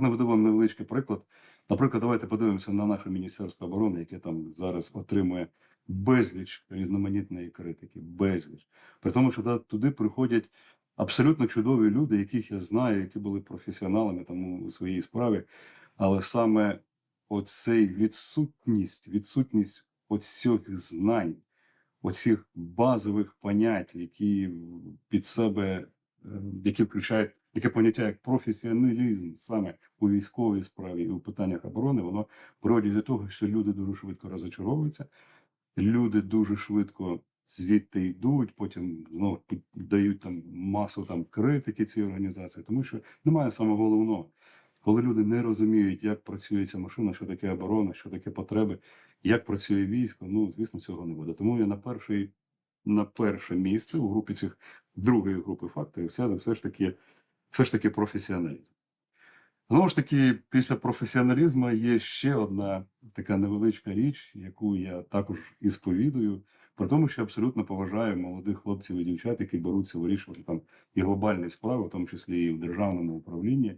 наведу вам невеличкий приклад. Наприклад, давайте подивимося на наше Міністерство оборони, яке там зараз отримує безліч різноманітної критики, безліч. При тому, що туди приходять абсолютно чудові люди, яких я знаю, які були професіоналами там у своїй справі. Але саме оцей відсутність, відсутність оцих знань, оцих базових понять, які під себе, е, які включають таке поняття як професіоналізм саме у військовій справі і у питаннях оборони, воно приводить до того, що люди дуже швидко розочаровуються, люди дуже швидко звідти йдуть, потім ну, дають там масу там критики цій організації, тому що немає самого головного. Коли люди не розуміють, як працює ця машина, що таке оборона, що таке потреби, як працює військо, ну звісно, цього не буде. Тому я на перший, на перше місце у групі цих другої групи факторів все, все ж таки, все ж таки професіоналізм. Знову ж таки, після професіоналізму є ще одна така невеличка річ, яку я також і сповідую, при тому, що абсолютно поважаю молодих хлопців і дівчат, які беруться вирішувати там і глобальні справи, в тому числі і в державному управлінні.